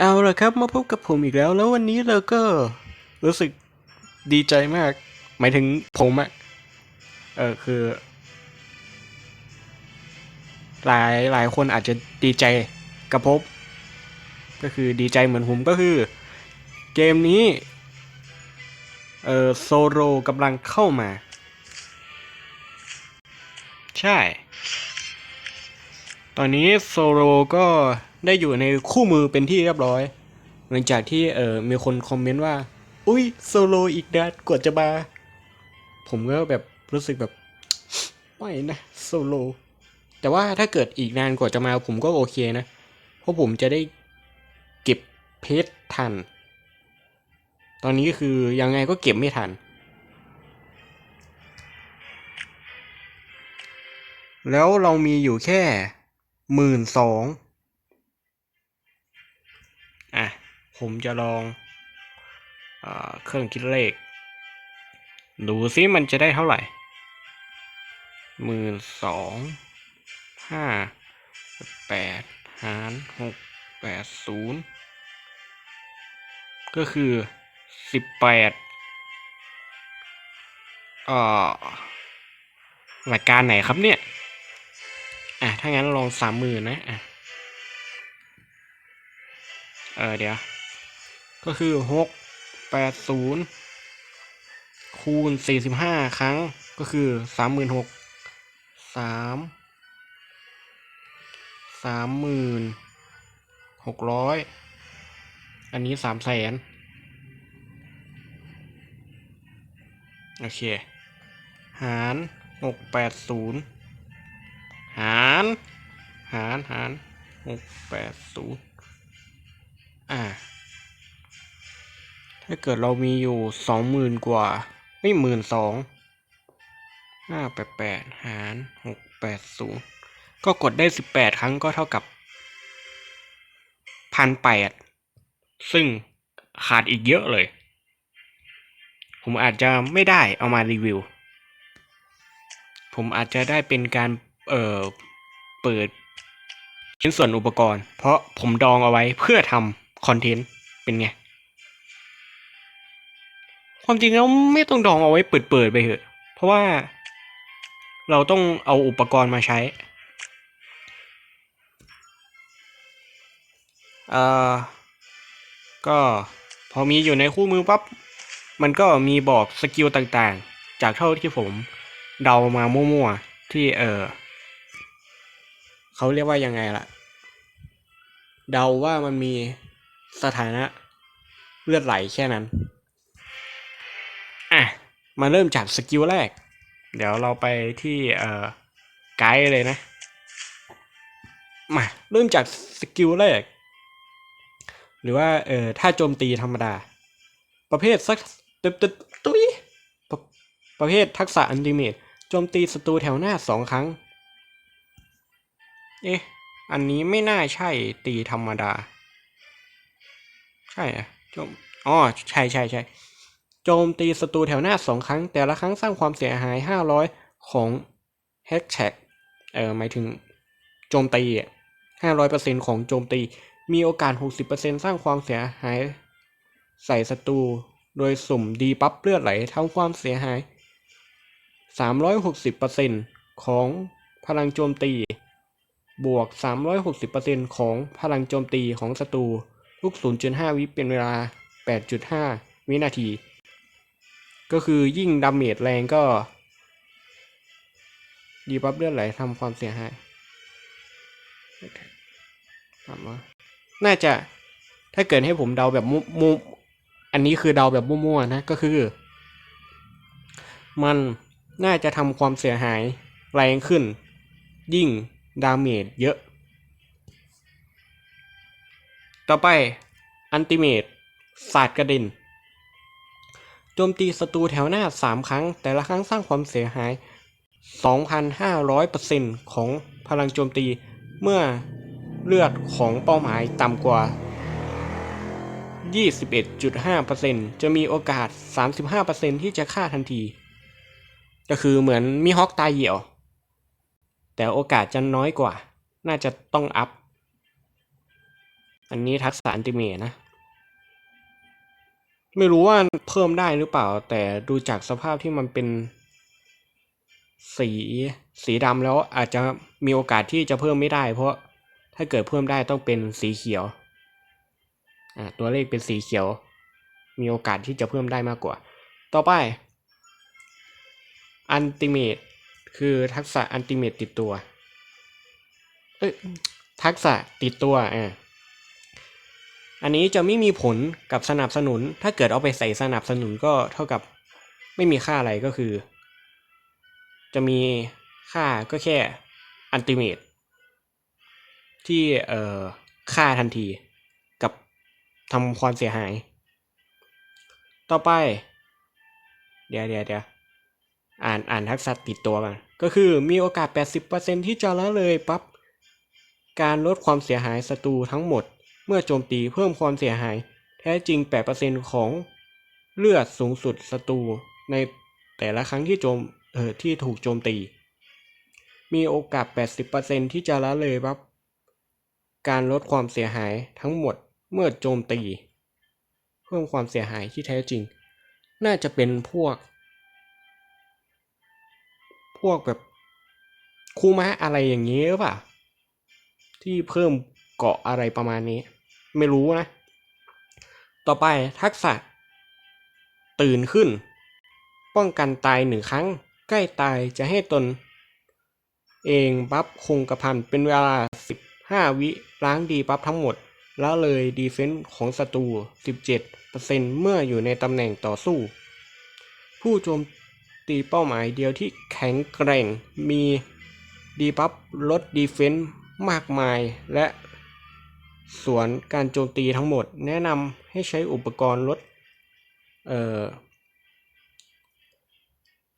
เอาละครับมาพบกับผมอีกแล้ว แล้ววันนี้เราก็รู้สึกดีใจมาก หมายถึงผมอะเออคือ หลายหลายคนอาจจะดีใจกับผมก็คือดีใจเหมือนผมก็คือ เกมนี้ เออโซโลกำลังเข้ามา ใช่ ตอนนี้โซโลก็ ได้อยู่ในคู่มือเป็นที่เรียบร้อย หลังจากที่เออมีคนคอมเมนต์ว่า อุ้ยโซโลอีกนะกว่าจะมาผมก็แบบรู้สึกแบบไม่นะโซโลแต่ว่าถ้าเกิดอีกนานกว่าจะมาผมก็โอเคนะ เพราะผมจะได้เก็บเพชรทัน ตอนนี้คือยังไงก็เก็บไม่ทัน แล้วเรามีอยู่แค่หมื่นสอง อะผมจะลองเออเครื่องคิดเลข ดูซิมันจะได้เท่าไหร่หมื่นสองห้าแปดหารหกแปดศูนย์ก็คือสิบแปดเอ่อหลักการไหนครับเนี่ย อะ ถ้างั้นลองสามหมื่นนะ อะ เออเดี๋ยว ก็คือหกแปดศูนย์คูณสี่สิบห้าครั้งก็คือสามหมื่นหกสามสามหมื่นหกร้อยอันนี้สามแสนโอเค หารหกแปดศูนย์หาร หาร หารหกแปดศูนย์ อ่า ถ้าเกิดเรามีอยู่สองหมื่นกว่า ไม่หมื่นสองห้าแปดแปดหารหกแปดศูนย์ก็กดได้สิบแปดครั้งก็เท่ากับพันแปดซึ่งขาดอีกเยอะเลย ผมอาจจะไม่ได้เอามารีวิว ผมอาจจะได้เป็นการเอ่อเปิดชิ้นส่วนอุปกรณ์ เพราะผมดองเอาไว้เพื่อทำ คอนเทนต์เป็นไง ความจริงแล้วไม่ต้องดองเอาไว้เปิดๆไปเถอะ เพราะว่าเราต้องเอาอุปกรณ์มาใช้เอ่อก็พอมีอยู่ในคู่มือปั๊บมันก็มีบอกสกิลต่างๆ จากเท่าที่ผมเดามามั่วๆ ที่เออเขาเรียกว่ายังไงล่ะ เดาว่ามันมี สถานะเลือดไหลแค่นั้น อะ มาเริ่มจากสกิลแรก เดี๋ยวเราไปที่เอ่อไกด์เลยนะ มา เริ่มจากสกิลแรก หรือว่าเอ่อถ้าโจมตีธรรมดา ประเภทสักตึ๊ดตึ๊ดตุ้ยปประเภททักษะอันติเมตโจมตีศัตรูแถวหน้าสองครั้ง เอ๊ะ อันนี้ไม่น่าใช่ตีธรรมดา ใช่อะโจมอ๋อใช่ใช่ใช่โจมตีศัตรูแถวหน้าสองครั้ง แต่ละครั้งสร้างความเสียหายห้าร้อยของแฮชแท็กเออหมายถึงโจมตีอะห้าร้อยเปอร์เซ็นของโจมตี มีโอกาสหกสิบเปอร์เซ็นสร้างความเสียหาย ใส่ศัตรูโดยสุ่มดีปั๊บเลือดไหลทำความเสียหายสามร้อยหกสิบเปอร์เซ็นของพลังโจมตี บวกสามร้อยหกสิบเปอร์เซ็นของพลังโจมตีของศัตรู ทุกศูนย์จุดห้าวิเป็นเวลาแปดจุดห้าวินาที ก็คือยิ่งดาเมจแรงก็ ดีปับเลือดไหลทำความเสียหายถามว่าน่าจะถ้าเกิดให้ผมเดาแบบมุมุอันนี้คือเดาแบบมั่วๆนะก็คือ มันน่าจะทำความเสียหายแรงขึ้น ยิ่งดาเมจเยอะ ต่อไปอันติเมตศาสตร์กระเด็นโจมตีศัตรูแถวหน้า 3 ครั้ง แต่ละครั้งสร้างความเสียหาย 2,500%ของพลังโจมตีเมื่อเลือดของเป้าหมายต่ำกว่า 21.5%จะมีโอกาส 35%ที่จะฆ่าทันที ก็คือเหมือนมีฮอกตายเหี่ยว แต่โอกาสจะน้อยกว่า น่าจะต้องอัพ อันนี้ทักษะอันติเมตนะ ไม่รู้ว่าเพิ่มได้หรือเปล่า แต่ดูจากสภาพที่มันเป็นสีสีดำแล้วอาจจะมีโอกาสที่จะเพิ่มไม่ได้ เพราะถ้าเกิดเพิ่มได้ต้องเป็นสีเขียวอ่าตัวเลขเป็นสีเขียว มีโอกาสที่จะเพิ่มได้มากกว่า ต่อไปอันติเมตคือทักษะอันติเมตติดตัว เอ้ยทักษะติดตัวอ่า อันนี้จะไม่มีผลกับสนับสนุน ถ้าเกิดเอาไปใส่สนับสนุนก็เท่ากับไม่มีค่าอะไรก็คือ จะมีค่าก็แค่อันติเมตที่เอ่อค่าทันทีกับทำความเสียหาย ต่อไป เดี๋ยวเดี๋ยวเดี๋ยวอ่านอ่านทักษะติดตัวกันก็คือมีโอกาส 80%ที่จะละเลยปั๊บการลดความเสียหายศัตรูทั้งหมด เมื่อโจมตีเพิ่มความเสียหาย แท้จริง 8%ของเลือดสูงสุดศัตรูในแต่ละครั้งที่โจมเออที่ถูกโจมตี มีโอกาส 80%ที่จะละเลยปั๊บการลดความเสียหายทั้งหมดเมื่อโจมตี เพิ่มความเสียหายที่แท้จริง น่าจะเป็นพวก พวกแบบคูมะอะไรอย่างนี้หรือเปล่าที่เพิ่มเกาะอะไรประมาณนี้ ไม่รู้นะ ต่อไปทักษะ ตื่นขึ้น ป้องกันตายหนึ่งครั้ง ใกล้ตายจะให้ตน เองบัฟคงกระพันเป็นเวลา 15 วิล้างดีบัฟทั้งหมด แล้วเลยดีเฟนส์ของศัตรู 17%เมื่ออยู่ในตำแหน่งต่อสู้ ผู้โจมตีเป้าหมายเดียวที่แข็งแกร่งมีดีบัฟลดดีเฟนส์มากมายและ สวนการโจมตีทั้งหมด แนะนำให้ใช้อุปกรณ์ลดเอ่อ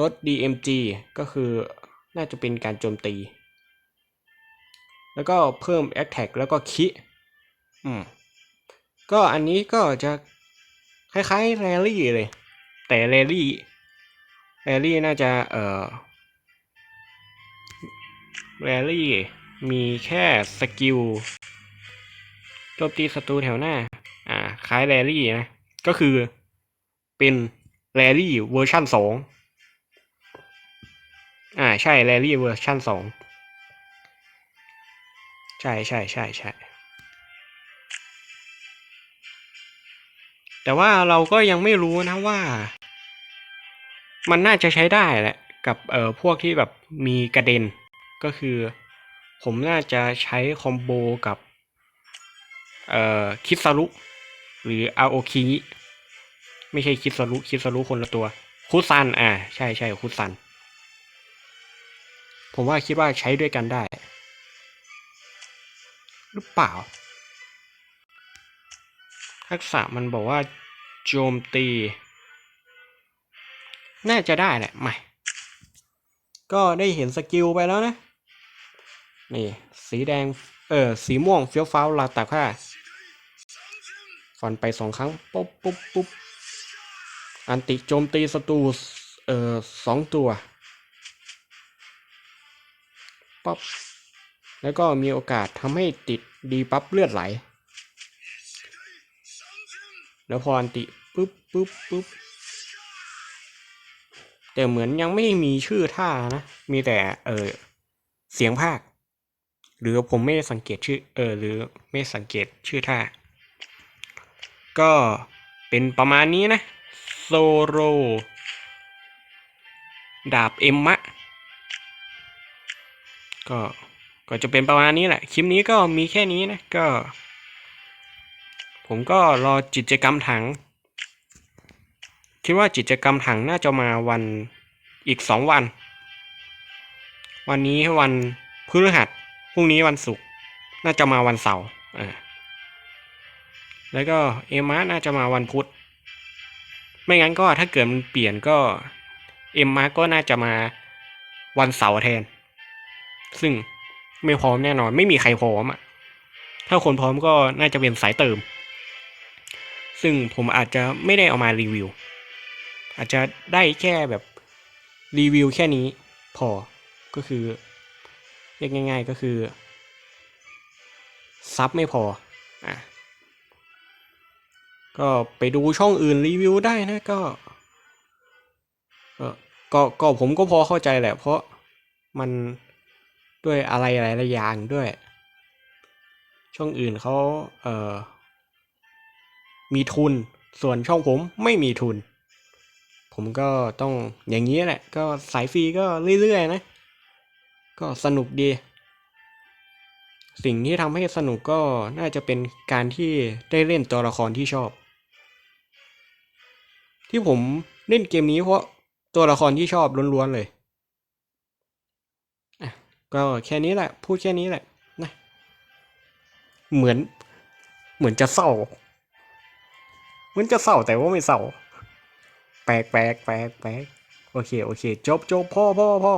ลด DMG ก็คือน่าจะเป็นการโจมตี แล้วก็เพิ่ม Attack แล้วก็คิอืมก็อันนี้ก็จะคล้ายๆแรลลี่เลย แต่แรลลี่แรลลี่น่าจะเอ่อแรลลี่มีแค่สกิล จมตีศัตรูแถวหน้า อ่า คล้ายแรลลี่นะ ก็คือเป็นแรลลี่เวอร์ชันสองอ่า ใช่แรลลี่เวอร์ชันสองใช่ใช่ใช่ใช่แต่ว่าเราก็ยังไม่รู้นะว่า มันน่าจะใช้ได้แหละ กับเอ่อพวกที่แบบมีกระเด็น ก็คือ ผมน่าจะใช้คอมโบกับ เอ่อคิซารุหรืออาโอคิไม่ใช่คิซารุคิซารุคนละตัวคุซันอ่าใช่ใช่คุซัน ผมว่าคิดว่าใช้ด้วยกันได้ หรือเปล่า ทักษะมันบอกว่าโจมตี น่าจะได้แหละไม่ก็ได้เห็นสกิลไปแล้วนะ นี่ สีแดง เออ สีม่วงเฟี้ยวฟ้าวลาตาค่า ฟันไปสองครั้งปุ๊บปุ๊บปุ๊บอันติโจมตีศัตรูเอ่อสองตัวป๊บแล้วก็มีโอกาสทำให้ติดดีปั๊บเลือดไหล แล้วพออันติปุ๊บปุ๊บปุ๊บแต่เหมือนยังไม่มีชื่อท่านะ มีแต่เออเสียงภาค หรือผมไม่ได้สังเกตชื่อเออหรือไม่สังเกตชื่อท่า ก็เป็นประมาณนี้นะ โซโร ดาบเอ็มมะ ก็ก็จะเป็นประมาณนี้แหละ คลิปนี้ก็มีแค่นี้นะ ก็ ผมก็รอกิจกรรมถัง คิดว่ากิจกรรมถังน่าจะมาวันอีกสองวัน วันนี้วันพฤหัสพรุ่งนี้วันศุกร์น่าจะมาวันเสาร์อ่า แล้วก็เอมมาน่าจะมาวันพุธ ไม่งั้นก็ถ้าเกิดมันเปลี่ยนก็เอ็มมาก็น่าจะมาวันเสาร์แทน ซึ่งไม่พร้อมแน่นอน ไม่มีใครพร้อมอะ ถ้าคนพร้อมก็น่าจะเป็นสายเติม ซึ่งผมอาจจะไม่ได้เอามารีวิว อาจจะได้แค่แบบรีวิวแค่นี้พอ ก็คือเรียกง่าย ๆก็คือซับไม่พออะ ก็ไปดูช่องอื่นรีวิวได้นะก็ก็ก็ก็ผมก็พอเข้าใจแหละ เพราะมันด้วยอะไรหลายๆอย่างด้วย ช่องอื่นเขาเอ่อมีทุนส่วนช่องผมไม่มีทุน ผมก็ต้องอย่างนี้แหละ ก็สายฟรีก็เรื่อยๆนะ ก็สนุกดี สิ่งที่ทำให้สนุกก็น่าจะเป็นการที่ได้เล่นตัวละครที่ชอบ ที่ผมเล่นเกมนี้เพราะตัวละครที่ชอบล้วนๆเลยก็แค่นี้แหละ พูดแค่นี้แหละนะเหมือน เหมือนจะเศร้า เหมือนจะเศร้าแต่ว่าไม่เศร้า แปลกแปลกแปลกแปลกโอเค โอเค จบจบพ่อพ่อพ่อ